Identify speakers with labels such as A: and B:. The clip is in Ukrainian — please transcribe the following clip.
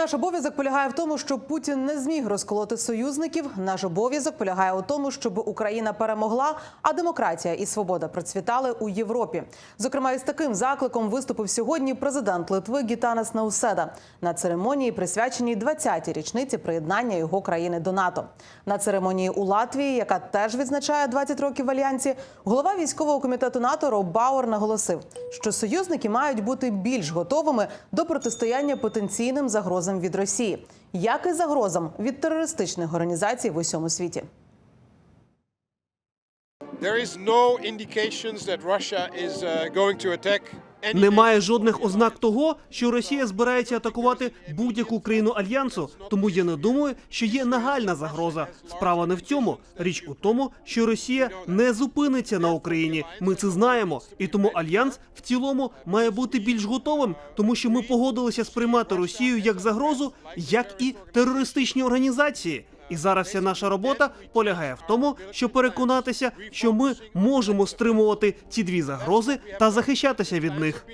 A: Наш обов'язок полягає в тому, щоб Путін не зміг розколоти союзників. Наш обов'язок полягає у тому, щоб Україна перемогла, а демократія і свобода процвітали у Європі. Зокрема, із таким закликом виступив сьогодні президент Литви Гітанас Науседа на церемонії, присвяченій 20-й річниці приєднання його країни до НАТО. На церемонії у Латвії, яка теж відзначає 20 років в альянсі, голова військового комітету НАТО Роб Бауер наголосив, що союзники мають бути більш готовими до протистояння потенційним загрозам від Росії, як і загрозам від терористичних організацій в усьому світі.
B: There is no indications that Russia is uh, going to attack
C: Немає жодних ознак того, що Росія збирається атакувати будь-яку країну альянсу. Тому я не думаю, що є нагальна загроза. Справа не в цьому. Річ у тому, що Росія не зупиниться на Україні. Ми це знаємо, і тому альянс в цілому має бути більш готовим, тому що ми погодилися сприймати Росію як загрозу, як і терористичні організації. І зараз вся наша робота полягає в тому, щоб переконатися, що ми можемо стримувати ці дві загрози та захищатися від них.